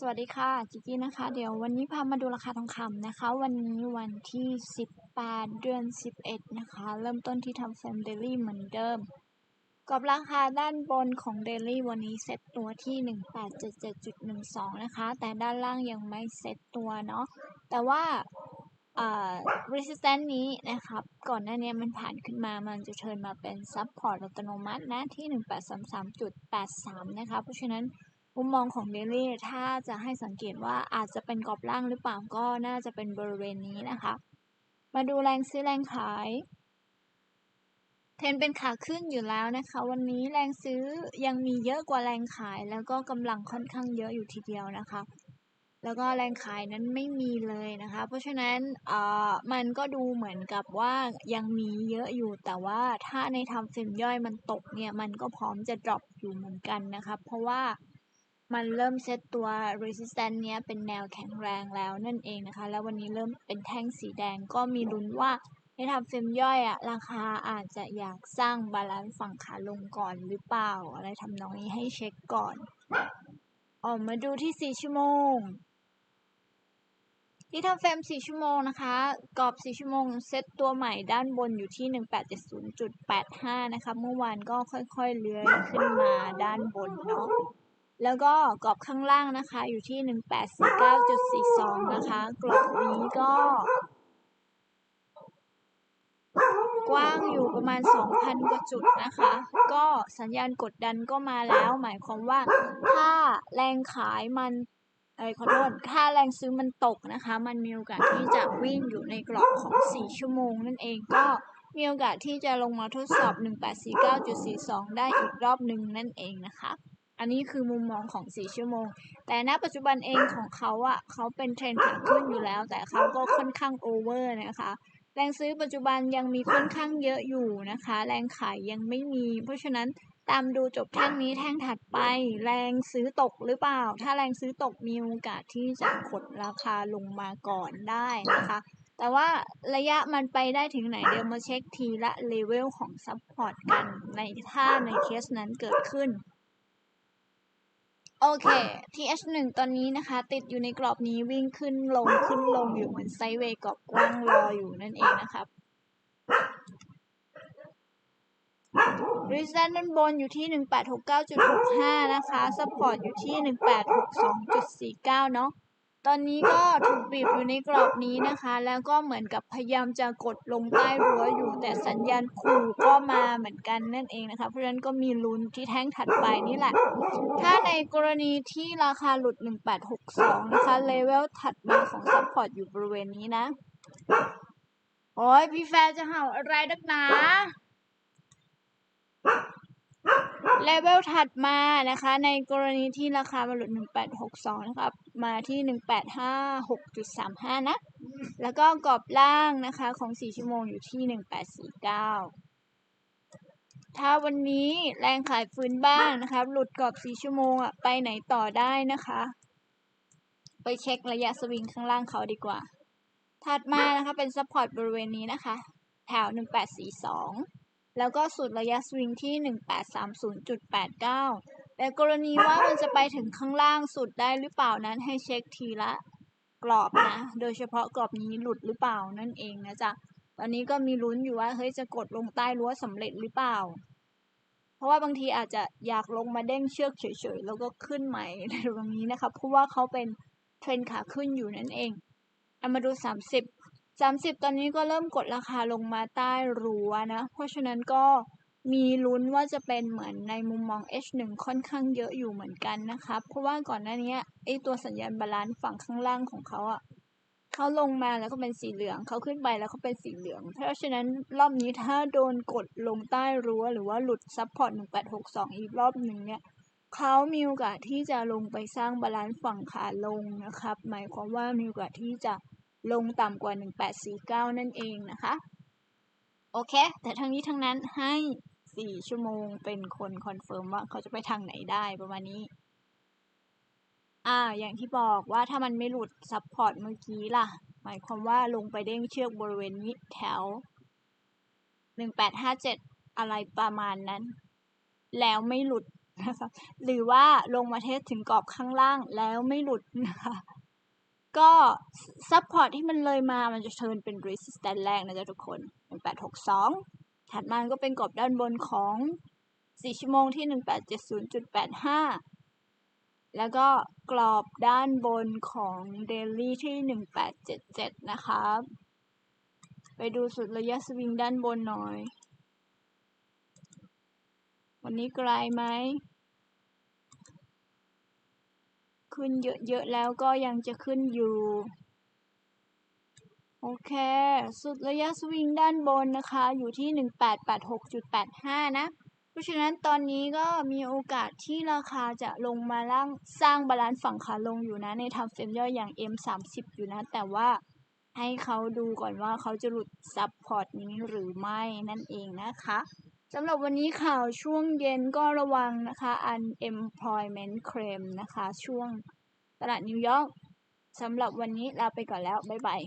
สวัสดีค่ะจิกี้นะคะ เดี๋ยววันนี้พามาดูราคาทองคำนะคะ วันนี้วันที่ 18 เดือน 11 นะคะ เริ่มต้นที่ทำเฟรมเดลี่เหมือนเดิมกับราคาด้านบนของเดลี่วันนี้เซตตัวที่ 1877.12 นะคะ แต่ด้านล่างยังไม่เซตตัวเนาะแต่ว่าอ่า resistance นี้นะครับ ก่อนหน้านี้มันผ่านขึ้นมา มันจะเทิร์นมาเป็น support อัตโนมัตินะที่ 1833.83 นะคะ เพราะฉะนั้น มุมมองของเดลี่ถ้าจะให้สังเกตว่าอาจจะเป็นกรอบล่างหรือเปล่าก็น่าจะเป็นบริเวณนี้นะคะ มาดูแรงซื้อแรงขายเทรนเป็นขาขึ้นอยู่แล้วนะคะ วันนี้แรงซื้อยังมีเยอะกว่าแรงขาย แล้วก็กำลังค่อนข้างเยอะอยู่ทีเดียวนะคะ แล้วก็แรงขายนั้นไม่มีเลยนะคะ เพราะฉะนั้นเอ่อมันก็ดูเหมือนกับว่ายังมีเยอะอยู่แต่ว่าถ้าในทำเฟรมย่อยมันตกเนี่ยมันก็พร้อมจะดรอปอยู่เหมือนกันนะคะเพราะว่า มันเริ่มเซตตัว resistance เนี้ยเป็นแนวแข็งแรงแล้วนั่นเองนะคะ แล้ววันนี้เริ่มเป็นแท่งสีแดงก็มีลุ้นว่าในทำเฟรมย่อยอะราคาอาจจะอยากสร้างบาลานซ์ฝั่งขาลงก่อนหรือเปล่า อะไรทำนองนี้ให้เช็คก่อนออกมาดูที่ 4 ชั่วโมง ที่ทำเฟรม 4 ชั่วโมงนะคะ กรอบ 4 ชั่วโมง เซตตัวใหม่ด้านบนอยู่ที่ 1870.85 นะคะ เมื่อวานก็ค่อยๆเลื้อยขึ้นมาด้านบนเนาะ แล้วก็กรอบข้างล่างนะคะอยู่ที่ 1849.42 นะคะ กรอบนี้ก็ กว้างอยู่ประมาณ 2,000 กว่าจุดนะคะ ก็สัญญาณกดดันก็มาแล้ว หมายความว่าถ้าแรงขายมันเอ้ขอโทษถ้าแรงซื้อมันตกนะคะ มันมีโอกาสที่จะวิ่งอยู่ในกรอบของ 4 ชั่วโมงนั่นเองก็มีโอกาสที่จะลงมาทดสอบ 1849.42 ได้อีกรอบหนึ่งนั่นเองนะคะ อันนี้คือมุมมองของ 4 ชั่วโมง แต่ณปัจจุบันเองของเขาอะเขาเป็นเทรนขาขึ้นอยู่แล้ว แต่เขาก็ค่อนข้างโอเวอร์นะคะแรงซื้อปัจจุบันยังมีค่อนข้างเยอะอยู่นะคะ แรงขายยังไม่มี เพราะฉะนั้นตามดูจบแท่งนี้แท่งถัดไป แรงซื้อตกหรือเปล่า ถ้าแรงซื้อตกมีโอกาสที่จะกดราคาลงมาก่อนได้นะคะ แต่ว่าระยะมันไปได้ถึงไหนเดี๋ยวมาเช็คทีละเลเวลของซัพพอร์ตกันในถ้าในเคสนั้นเกิดขึ้น โอเค TH1 ตอนนี้นะคะ ติดอยู่ในกรอบนี้วิ่งขึ้นลงขึ้นลงอยู่เหมือนไซด์เวย์กรอบกว้างรออยู่นั่นเองนะครับริสแตนด้านบนอยู่ที่ 1869.65 นะคะ ซัพพอร์ตอยู่ที่ 1862.49 เนาะ ตอนนี้ก็ถูกบีบอยู่ในกรอบนี้นะคะ แล้วก็เหมือนกับพยายามจะกดลงใต้รั้วอยู่ แต่สัญญาณขู่ก็มาเหมือนกันนั่นเองนะคะ เพราะฉะนั้นก็มีลุ้นที่แท่งถัดไปนี่แหละ ถ้าในกรณีที่ราคาหลุด 1862 นะคะเลเวลถัดมาของซัพพอร์ตอยู่บริเวณนี้นะ โอ้ยพี่แฟจะเห่าอะไรนักหนา เลเวลถัดมานะคะ ในกรณีที่ราคามาหลุด 1862 นะครับ มาที่ 1856.35 นะ แล้วก็กรอบล่างนะคะของ 4 ชั่วโมงอยู่ที่ 1849 ถ้าวันนี้แรงขายฟื้นบ้างนะคะ หลุดกรอบ 4 ชั่วโมงอะไปไหนต่อได้นะคะ ไปเช็คระยะสวิงข้างล่างเขาดีกว่า ถัดมานะคะเป็นซัพพอร์ตบริเวณนี้นะคะ แถว 1842 แล้วก็สุดระยะสวิงที่ 1830.89 แต่กรณีว่ามันจะไปถึงข้างล่างสุดได้หรือเปล่านั้นให้เช็คทีละกรอบนะ โดยเฉพาะกรอบนี้หลุดหรือเปล่านั่นเองนะจ๊ะ ตอนนี้ก็มีลุ้นอยู่ว่าเฮ้ยจะกดลงใต้รั้วสำเร็จหรือเปล่า เพราะว่าบางทีอาจจะอยากลงมาเด้งเชือกเฉยๆ แล้วก็ขึ้นใหม่ในตรงนี้นะคะเพราะว่าเขาเป็นเทรนขาขึ้นอยู่นั่นเองเอามาดู 30 30 ตอนนี้ก็เริ่มกดราคาลงมาใต้รั้วนะ เพราะฉะนั้นก็มีลุ้นว่าจะเป็นเหมือนในมุมมอง H1 ค่อนข้างเยอะอยู่เหมือนกันนะคะเพราะว่าก่อนหน้านี้ไอตัวสัญญาณบาลานซ์ฝั่งข้างล่างของเขาอะเขาลงมาแล้วก็เป็นสีเหลืองเขาขึ้นไปแล้วก็เป็นสีเหลือง เพราะฉะนั้นรอบนี้ถ้าโดนกดลงใต้รั้ว หรือว่าหลุดซับพอร์ต1862 อีกรอบหนึ่งเนี่ยเขามีโอกาสที่จะลงไปสร้างบาลานซ์ฝั่งขาลงนะครับ หมายความว่ามีโอกาสที่จะ ลงต่ำกว่า 1849 นั่นเองนะคะ โอเค แต่ทั้งนี้ทั้งนั้นให้ 4 ชั่วโมงเป็นคนคอนเฟิร์มว่าเขาจะไปทางไหนได้ประมาณนี้ อ่า อย่างที่บอกว่าถ้ามันไม่หลุดซับพอร์ตเมื่อกี้ล่ะ หมายความว่าลงไปเด้งเชือกบริเวณนี้แถว 1857 อะไรประมาณนั้น แล้วไม่หลุดนะคะหรือว่าลงมาเทสถึงกรอบข้างล่างแล้วไม่หลุดนะคะ ก็ซัพพอร์ตที่มันเลยมา มันจะเทิร์นเป็น resistance แรกนะจ๊ะทุกคน 1862 ถัดมาก็เป็นกรอบด้านบนของ 4 ชั่วโมงที่ 1870.85 แล้วก็กรอบด้านบนของ daily ที่ 1877 นะคะไปดูสุดระยะสวิงด้านบนหน่อย วันนี้ไกลไหม ขึ้นเยอะๆแล้วก็ยังจะขึ้นอยู่ โอเค สุดระยะสวิงด้านบนนะคะ อยู่ที่ 1886.85 นะ เพราะฉะนั้นตอนนี้ก็มีโอกาสที่ราคาจะลงมาล่างสร้างบาลานซ์ฝั่งขาลงอยู่นะ ในทำเฟรมย่อยอย่าง M30 อยู่นะ แต่ว่าให้เขาดูก่อนว่าเขาจะหลุดซับพอร์ตนี้หรือไม่นั่นเองนะคะ สำหรับวันนี้ข่าวช่วงเย็นก็ระวังนะคะ unemployment claim นะคะ ช่วงตลาดนิวยอร์กสำหรับวันนี้ลาไปก่อนแล้ว บ๊ายบาย